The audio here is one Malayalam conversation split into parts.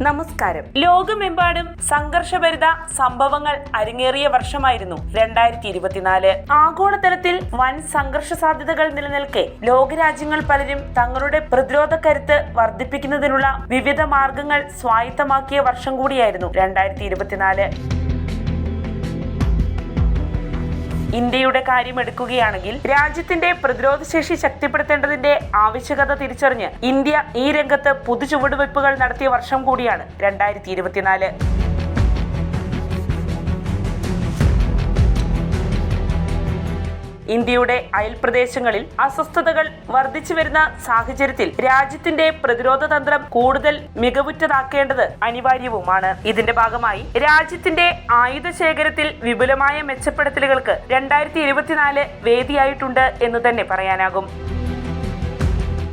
നമസ്കാരം. ലോകമെമ്പാടും സംഘർഷഭരിത സംഭവങ്ങൾ അരങ്ങേറിയ വർഷമായിരുന്നു രണ്ടായിരത്തി ഇരുപത്തിനാല് ആഗോളതലത്തിൽ വൻ സംഘർഷ സാധ്യതകൾ നിലനിൽക്കെ ലോകരാജ്യങ്ങൾ പലരും തങ്ങളുടെ പ്രതിരോധ കരുത്ത് വർദ്ധിപ്പിക്കുന്നതിനുള്ള വിവിധ മാർഗങ്ങൾ സ്വായത്തമാക്കിയ വർഷം കൂടിയായിരുന്നു രണ്ടായിരത്തി ഇരുപത്തിനാല് ഇന്ത്യയുടെ കാര്യം എടുക്കുകയാണെങ്കിൽ രാജ്യത്തിന്റെ പ്രതിരോധ ശേഷി ശക്തിപ്പെടുത്തേണ്ടതിന്റെ ആവശ്യകത തിരിച്ചറിഞ്ഞ് ഇന്ത്യ ഈ രംഗത്ത് പുതു ചുവടുവയ്പ്പുകൾ നടത്തിയ വർഷം കൂടിയാണ് രണ്ടായിരത്തി ഇരുപത്തിനാല്. ഇന്ത്യയുടെ അയൽപ്രദേശങ്ങളിൽ അസ്വസ്ഥതകൾ വർദ്ധിച്ചു വരുന്ന സാഹചര്യത്തിൽ രാജ്യത്തിന്റെ പ്രതിരോധ തന്ത്രം കൂടുതൽ മികവുറ്റതാക്കേണ്ടത് അനിവാര്യവുമാണ്. ഇതിന്റെ ഭാഗമായി രാജ്യത്തിന്റെ ആയുധ ശേഖരത്തിൽ വിപുലമായ മെച്ചപ്പെടുത്തലുകൾക്ക് രണ്ടായിരത്തി ഇരുപത്തിനാല് വേദിയായിട്ടുണ്ട് എന്ന് തന്നെ പറയാനാകും.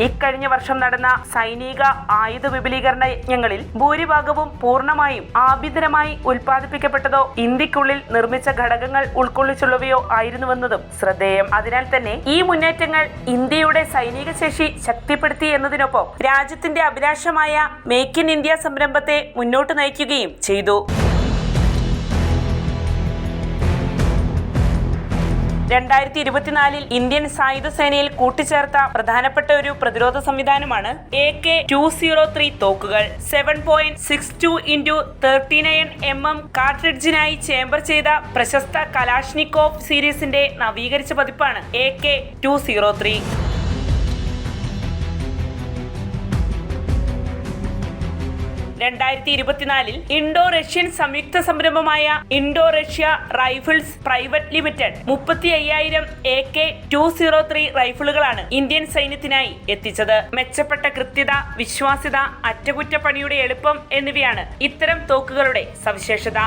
ഇക്കഴിഞ്ഞ വർഷം നടന്ന സൈനിക ആയുധ വിപുലീകരണ യജ്ഞങ്ങളിൽ ഭൂരിഭാഗവും പൂർണമായും ആഭ്യന്തരമായി ഉൽപ്പാദിപ്പിക്കപ്പെട്ടതോ ഇന്ത്യക്കുള്ളിൽ നിർമ്മിച്ച ഘടകങ്ങൾ ഉൾക്കൊള്ളിച്ചുള്ളവയോ ആയിരുന്നുവെന്നതും ശ്രദ്ധേയം. അതിനാൽ തന്നെ ഈ മുന്നേറ്റങ്ങൾ ഇന്ത്യയുടെ സൈനിക ശേഷി ശക്തിപ്പെടുത്തി എന്നതിനൊപ്പം രാജ്യത്തിന്റെ അഭിലാഷമായ മേക്ക് ഇൻ ഇന്ത്യ സംരംഭത്തെ മുന്നോട്ട് നയിക്കുകയും ചെയ്തു. രണ്ടായിരത്തി ഇരുപത്തിനാലിൽ ഇന്ത്യൻ സായുധ സേനയിൽ കൂട്ടിച്ചേർത്ത പ്രധാനപ്പെട്ട ഒരു പ്രതിരോധ സംവിധാനമാണ് A K two zero three തോക്കുകൾ. Seven point six two into thirty nine M M കാർട്രിഡ്ജിനായി chamber ചെയ്ത പ്രശസ്ത കലാഷ്നിക്കോവ് സീരീസിന്റെ നവീകരിച്ച പതിപ്പാണ് A K two zero three രണ്ടായിരത്തി ഇരുപത്തിനാലിൽ ഇൻഡോ റഷ്യൻ സംയുക്ത സംരംഭമായ Indo Russia rifles private limited മുപ്പത്തി അയ്യായിരം A K two zero three റൈഫിളുകളാണ് Indian സൈന്യത്തിനായി എത്തിച്ചത്. മെച്ചപ്പെട്ട കൃത്യത വിശ്വാസ്യത അറ്റകുറ്റപ്പണിയുടെ എളുപ്പം എന്നിവയാണ് ഇത്തരം തോക്കുകളുടെ സവിശേഷത.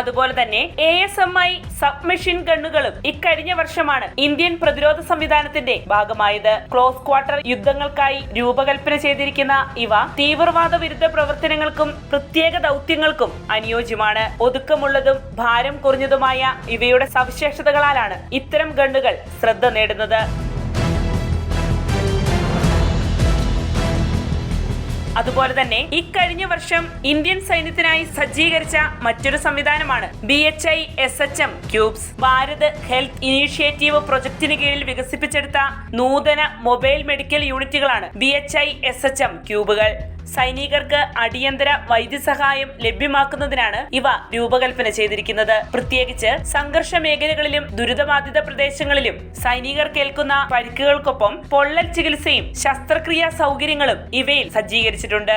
അതുപോലെ തന്നെ A S M I sub machine ഗണ്ണുകളും ഇക്കഴിഞ്ഞ വർഷമാണ് ഇന്ത്യൻ പ്രതിരോധ സംവിധാനത്തിന്റെ ഭാഗമായത്. ക്ലോസ് ക്വാർട്ടർ യുദ്ധങ്ങൾക്കായി രൂപകൽപ്പന ചെയ്തിരിക്കുന്ന ഇവ തീവ്രവാദ വിരുദ്ധ പ്രവർത്തനങ്ങൾക്കും പ്രത്യേക ദൗത്യങ്ങൾക്കും അനുയോജ്യമാണ്. ഒതുക്കമുള്ളതും ഭാരം കുറഞ്ഞതുമായ ഇവയുടെ സവിശേഷതകളാലാണ് ഇത്തരം ഗണ്ണുകൾ ശ്രദ്ധ നേടുന്നത്. അതുപോലെ തന്നെ ഇക്കഴിഞ്ഞ വർഷം ഇന്ത്യൻ സൈന്യത്തിനായി സജ്ജീകരിച്ച മറ്റൊരു സംവിധാനമാണ് B H I S H M cubes. Bharat health initiative പ്രൊജക്ടിന് കീഴിൽ വികസിപ്പിച്ചെടുത്ത നൂതന mobile medical യൂണിറ്റുകളാണ് B H I S H M ക്യൂബുകൾ. സൈനികർക്ക് അടിയന്തര വൈദ്യസഹായം ലഭ്യമാക്കുന്നതിനാണ് ഇവ രൂപകൽപ്പന ചെയ്തിരിക്കുന്നത്. പ്രത്യേകിച്ച് സംഘർഷ മേഖലകളിലും ദുരിതബാധിത പ്രദേശങ്ങളിലും സൈനികർ കേൾക്കുന്ന പരിക്കുകൾക്കൊപ്പം പൊള്ളൽ ചികിത്സയും ശസ്ത്രക്രിയാ സൗകര്യങ്ങളും ഇവയിൽ സജ്ജീകരിച്ചിട്ടുണ്ട്.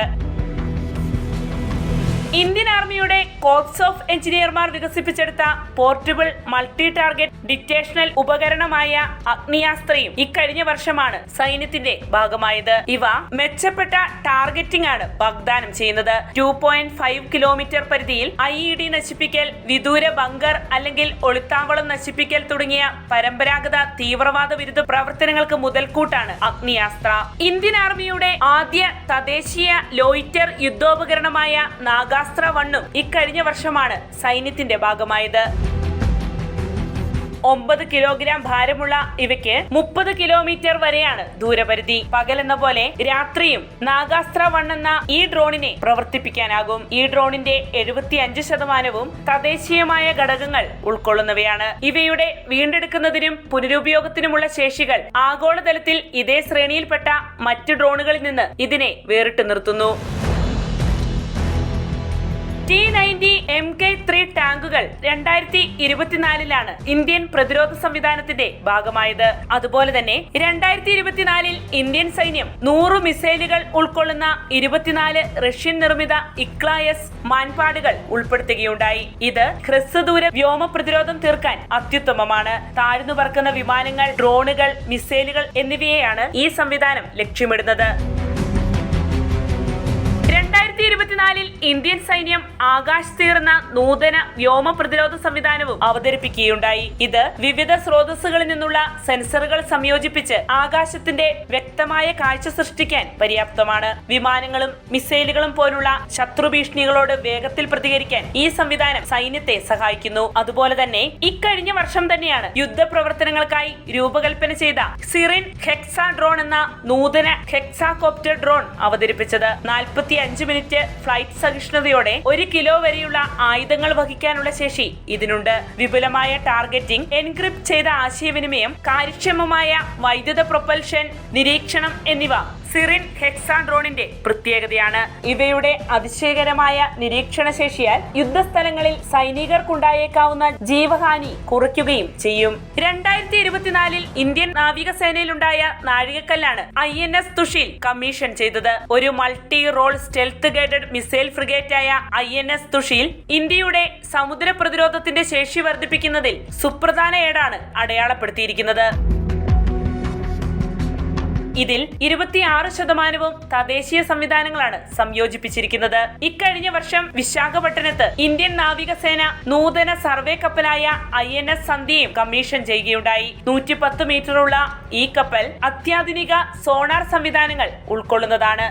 ഇന്ത്യൻ ആർമിയുടെ കോർപ്സ് ഓഫ് എഞ്ചിനീയർമാർ വികസിപ്പിച്ചെടുത്ത പോർട്ടബിൾ മൾട്ടി ടാർഗറ്റ് ഡിറ്റേഷണൽ ഉപകരണമായ അഗ്നിയാസ്ത്രയും ഇക്കഴിഞ്ഞ വർഷമാണ് സൈന്യത്തിന്റെ ഭാഗമായത്. ഇവ മെച്ചപ്പെട്ട ടാർഗറ്റിംഗ് ആണ് വാഗ്ദാനം ചെയ്യുന്നത്. ടു പോയിന്റ് ഫൈവ് കിലോമീറ്റർ പരിധിയിൽ ഐ ഇ ഡി നശിപ്പിക്കൽ വിദൂര ബങ്കർ അല്ലെങ്കിൽ ഒളിത്താവളം നശിപ്പിക്കൽ തുടങ്ങിയ പരമ്പരാഗത തീവ്രവാദ വിരുദ്ധ പ്രവർത്തനങ്ങൾക്ക് മുതൽക്കൂട്ടാണ് അഗ്നിയാസ്ത്ര. ഇന്ത്യൻ ആർമിയുടെ ആദ്യ തദ്ദേശീയ ലോയിറ്റർ യുദ്ധോപകരണമായ നാഗാസ്ത്ര വണ്ണും ഇക്കഴിഞ്ഞ വർഷമാണ് സൈന്യത്തിന്റെ ഭാഗമായത്. ഒമ്പത് കിലോഗ്രാം ഭാരമുള്ള ഇവയ്ക്ക് മുപ്പത് കിലോമീറ്റർ വരെയാണ് ദൂരപരിധി. പകലെന്ന പോലെ രാത്രിയും നാഗാസ്ത്ര വൺ എന്ന ഈ ഡ്രോണിനെ പ്രവർത്തിപ്പിക്കാനാകും. ഈ ഡ്രോണിന്റെ എഴുപത്തി അഞ്ച് ശതമാനവും തദ്ദേശീയമായ ഘടകങ്ങൾ ഉൾക്കൊള്ളുന്നവയാണ്. ഇവയുടെ വീണ്ടെടുക്കുന്നതിനും പുനരുപയോഗത്തിനുമുള്ള ശേഷികൾ ആഗോളതലത്തിൽ ഇതേ ശ്രേണിയിൽപ്പെട്ട മറ്റ് ഡ്രോണുകളിൽ നിന്ന് ഇതിനെ വേറിട്ട് നിർത്തുന്നു. T ninety M K three ടാങ്കുകൾ രണ്ടായിരത്തി ഇരുപത്തിനാലിലാണ് ഇന്ത്യൻ പ്രതിരോധ സംവിധാനത്തിന്റെ ഭാഗമായത്. അതുപോലെ തന്നെ രണ്ടായിരത്തി ഇരുപത്തിനാലിൽ ഇന്ത്യൻ സൈന്യം നൂറ് മിസൈലുകൾ ഉൾക്കൊള്ളുന്ന ഇരുപത്തിനാല് റഷ്യൻ നിർമ്മിത ഇക്ലായസ് മാൻപാടുകൾ ഉൾപ്പെടുത്തുകയുണ്ടായി. ഇത് ഹ്രസ്വദൂര വ്യോമ പ്രതിരോധം തീർക്കാൻ അത്യുത്തമമാണ്. താഴ്ന്നു പറക്കുന്ന വിമാനങ്ങൾ ഡ്രോണുകൾ മിസൈലുകൾ എന്നിവയെയാണ് ഈ സംവിധാനം ലക്ഷ്യമിടുന്നത്. രണ്ടായിരത്തി ഇരുപത്തിനാലിൽ ഇന്ത്യൻ സൈന്യം ആകാശ് തീർന്ന നൂതന വ്യോമ പ്രതിരോധ സംവിധാനവും അവതരിപ്പിക്കുകയുണ്ടായി. ഇത് വിവിധ സ്രോതസ്സുകളിൽ നിന്നുള്ള സെൻസറുകൾ സംയോജിപ്പിച്ച് ആകാശത്തിന്റെ വ്യക്തമായ കാഴ്ച സൃഷ്ടിക്കാൻ പര്യാപ്തമാണ്. വിമാനങ്ങളും മിസൈലുകളും പോലുള്ള ശത്രു ഭീഷണികളോട് വേഗത്തിൽ പ്രതികരിക്കാൻ ഈ സംവിധാനം സൈന്യത്തെ സഹായിക്കുന്നു. അതുപോലെ തന്നെ ഇക്കഴിഞ്ഞ വർഷം തന്നെയാണ് യുദ്ധ പ്രവർത്തനങ്ങൾക്കായി രൂപകൽപ്പന ചെയ്ത സിറിൻ ഹെക്സ ഡ്രോൺ എന്ന നൂതന ഹെക്സാകോപ്റ്റർ ഡ്രോൺ അവതരിപ്പിച്ചത്. നാൽപ്പത്തി അഞ്ച് മിനിറ്റ് ഫ്ലൈറ്റ് സഹിഷ്ണുതയോടെ ഒരു കിലോ വരെയുള്ള ആയുധങ്ങൾ വഹിക്കാനുള്ള ശേഷി ഇതിനുണ്ട്. വിപുലമായ ടാർഗറ്റിംഗ് എൻക്രിപ്റ്റ് ചെയ്ത ആശയവിനിമയം കാര്യക്ഷമമായ വൈദ്യുത പ്രൊപ്പൽഷൻ നിരീക്ഷണം എന്നിവ. സിറിൻ ഹെക്സാൻഡ്രോണിന്റെ പ്രത്യേകതയാണ്. ഇവയുടെ അതിശയകരമായ നിരീക്ഷണ ശേഷിയാൽ യുദ്ധസ്ഥലങ്ങളിൽ സൈനികർക്കുണ്ടായേക്കാവുന്ന ജീവഹാനി കുറയ്ക്കുകയും ചെയ്യും. രണ്ടായിരത്തി ഇരുപത്തിനാലിൽ ഇന്ത്യൻ നാവികസേനയിലുണ്ടായ നാഴികക്കല്ലാണ് I N S Tushil commission ചെയ്തത്. ഒരു multi role stealth guided missile ഫ്രിഗേറ്റായ I N S Tushil ഇന്ത്യയുടെ സമുദ്ര പ്രതിരോധത്തിന്റെ ശേഷി വർദ്ധിപ്പിക്കുന്നതിൽ സുപ്രധാന ഏടാണ് അടയാളപ്പെടുത്തിയിരിക്കുന്നത്. ഇതിൽ ഇരുപത്തിയാറ് ശതമാനവും തദ്ദേശീയ സംവിധാനങ്ങളാണ് സംയോജിപ്പിച്ചിരിക്കുന്നത്. ഇക്കഴിഞ്ഞ വർഷം വിശാഖപട്ടണത്ത് ഇന്ത്യൻ നാവികസേന നൂതന സർവേ കപ്പലായ ഐ എൻ എസ് സന്ധ്യയും കമ്മീഷൻ ചെയ്യുകയുണ്ടായി. നൂറ്റി പത്ത് മീറ്ററുള്ള ഈ കപ്പൽ അത്യാധുനിക സോണാർ സംവിധാനങ്ങൾ ഉൾക്കൊള്ളുന്നതാണ്.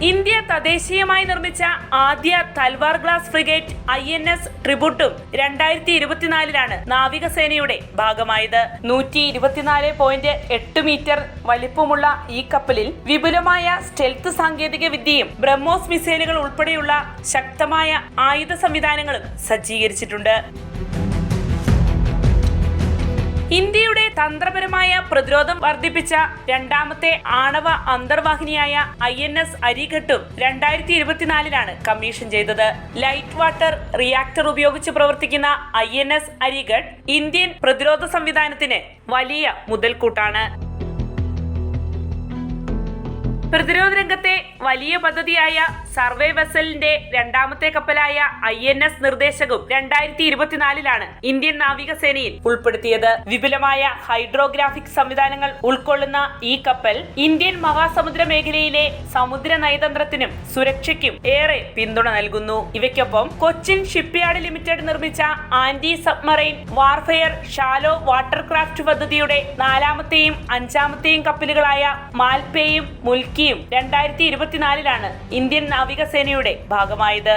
ഇന്ത്യ തദ്ദേശീയമായി നിർമ്മിച്ച ആദ്യ Talwar glass frigate I N S ട്രിബുട്ടും രണ്ടായിരത്തി ഇരുപത്തിനാലിലാണ് നാവികസേനയുടെ ഭാഗമായത്. നൂറ്റി ഇരുപത്തിനാല് പോയിന്റ് എട്ട് മീറ്റർ വലിപ്പമുള്ള ഈ കപ്പലിൽ വിപുലമായ സ്റ്റെൽത്ത് സാങ്കേതിക വിദ്യയും ബ്രഹ്മോസ് മിസൈലുകൾ ഉൾപ്പെടെയുള്ള ശക്തമായ ആയുധ സംവിധാനങ്ങളും സജ്ജീകരിച്ചിട്ടുണ്ട്. ഇന്ത്യയുടെ തന്ത്രപരമായ പ്രതിരോധം വർദ്ധിപ്പിച്ച രണ്ടാമത്തെ ആണവ അന്തർവാഹിനിയായ ഐ എൻ എസ് അരിഘട്ടും രണ്ടായിരത്തി ഇരുപത്തിനാലിലാണ് കമ്മീഷൻ ചെയ്തത്. ലൈറ്റ് വാട്ടർ റിയാക്ടർ ഉപയോഗിച്ച് പ്രവർത്തിക്കുന്ന I N S Arighat Indian പ്രതിരോധ സംവിധാനത്തിന് വലിയ മുതൽക്കൂട്ടാണ്. പ്രതിരോധ രംഗത്തെ വലിയ പദ്ധതിയായ സർവേ വെസലിന്റെ രണ്ടാമത്തെ കപ്പലായ ഐ എൻ എസ് നിർദ്ദേശകവും രണ്ടായിരത്തി ഇരുപത്തിനാലിലാണ് ഇന്ത്യൻ നാവികസേനയിൽ ഉൾപ്പെടുത്തിയത്. വിപുലമായ ഹൈഡ്രോഗ്രാഫിക് സംവിധാനങ്ങൾ ഉൾക്കൊള്ളുന്ന ഈ കപ്പൽ ഇന്ത്യൻ മഹാസമുദ്ര മേഖലയിലെ സമുദ്ര നയതന്ത്രത്തിനും സുരക്ഷയ്ക്കും ഏറെ പിന്തുണ നൽകുന്നു. ഇവയ്ക്കൊപ്പം കൊച്ചിൻ ഷിപ്പ്യാർഡ് ലിമിറ്റഡ് നിർമ്മിച്ച anti submarine warfare shallow watercraft പദ്ധതിയുടെ നാലാമത്തെയും അഞ്ചാമത്തെയും കപ്പലുകളായ മാൽപേയും മുൽക്കിയും രണ്ടായിരത്തി ഇരുപത്തിനാലിലാണ് ഇന്ത്യൻ നാവികസേനയുടെ ഭാഗമായത്.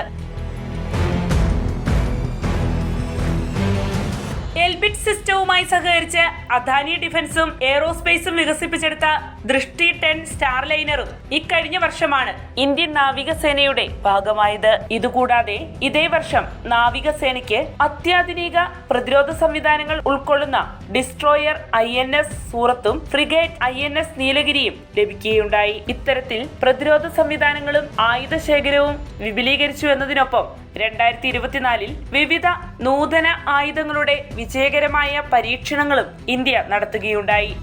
എൽബിറ്റ് സിസ്റ്റവുമായി സഹകരിച്ച് അദാനി ഡിഫൻസും എയറോസ്പേസും വികസിപ്പിച്ചെടുത്ത ദൃഷ്ടി ടെൻ സ്റ്റാർലൈനറും ഇക്കഴിഞ്ഞ വർഷമാണ് ഇന്ത്യൻ നാവികസേനയുടെ ഭാഗമായത്. ഇതുകൂടാതെ ഇതേ വർഷം നാവികസേനയ്ക്ക് അത്യാധുനിക പ്രതിരോധ സംവിധാനങ്ങൾ ഉൾക്കൊള്ളുന്ന ഡിസ്ട്രോയർ ഐ എൻ എസ് സൂറത്തും ഫ്രിഗേറ്റ് ഐ എൻ എസ് നീലഗിരിയും ലഭിക്കുകയുണ്ടായി. ഇത്തരത്തിൽ പ്രതിരോധ സംവിധാനങ്ങളും ആയുധ ശേഖരവും വിപുലീകരിച്ചു എന്നതിനൊപ്പം രണ്ടായിരത്തി ഇരുപത്തിനാലിൽ വിവിധ നൂതന ആയുധങ്ങളുടെ വിജയകരമായ പരീക്ഷണങ്ങളും ഇന്ത്യ നടത്തുകയുണ്ടായി.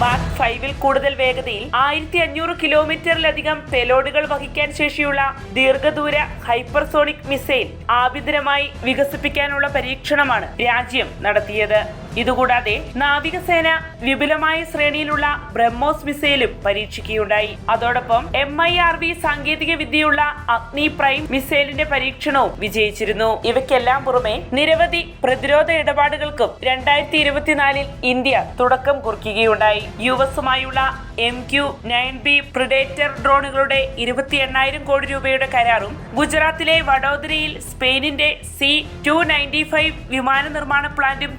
മാർക്ക് ഫൈവിൽ കൂടുതൽ വേഗതയിൽ ആയിരത്തി അഞ്ഞൂറ് കിലോമീറ്ററിലധികം പെലോഡുകൾ വഹിക്കാൻ ശേഷിയുള്ള ദീർഘദൂര ഹൈപ്പർസോണിക് മിസൈൽ ആഭ്യന്തരമായി വികസിപ്പിക്കാനുള്ള പരീക്ഷണമാണ് രാജ്യം നടത്തിയത്. ഇതുകൂടാതെ നാവികസേന വിപുലമായ ശ്രേണിയിലുള്ള ബ്രഹ്മോസ് മിസൈലും പരീക്ഷിക്കുകയുണ്ടായി. അതോടൊപ്പം എം ഐ ആർ വി സാങ്കേതിക വിദ്യയുള്ള അഗ്നി പ്രൈം മിസൈലിന്റെ പരീക്ഷണവും വിജയിച്ചിരുന്നു. ഇവയ്ക്കെല്ലാം പുറമെ നിരവധി പ്രതിരോധ ഇടപാടുകൾക്കും രണ്ടായിരത്തി ഇരുപത്തിനാലിൽ ഇന്ത്യ തുടക്കം കുറിക്കുകയുണ്ടായി. U എസുമായുള്ള M Q nine B predator ഡ്രോണുകളുടെ ഇരുപത്തി എണ്ണായിരം കോടി രൂപയുടെ കരാറും ഗുജറാത്തിലെ വഡോദരയിൽ സ്പെയിനിന്റെ സി ടു നയന്റി ഫൈവ് വിമാന നിർമ്മാണ പ്ലാന്റും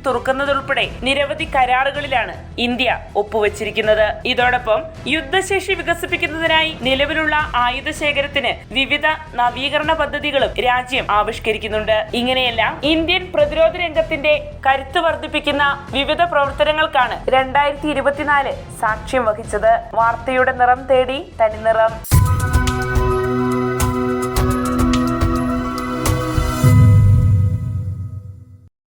തുറക്കുന്നതുൾപ്പെടെ നിരവധി കരാറുകളിലാണ് ഇന്ത്യ ഒപ്പുവച്ചിരിക്കുന്നത്. ഇതോടൊപ്പം യുദ്ധശേഷി വികസിപ്പിക്കുന്നതിനായി നിലവിലുള്ള ആയുധ ശേഖരത്തിന് വിവിധ നവീകരണ പദ്ധതികളും രാജ്യം ആവിഷ്കരിക്കുന്നുണ്ട്. ഇങ്ങനെയെല്ലാം ഇന്ത്യൻ പ്രതിരോധ രംഗത്തിന്റെ കരുത്ത് വർദ്ധിപ്പിക്കുന്ന വിവിധ പ്രവർത്തനങ്ങൾക്കാണ് രണ്ടായിരത്തി ഇരുപത്തിനാല് സാക്ഷ്യം വഹിച്ചത്. വാർത്തയുടെ നിറം തേടി തനിനിറം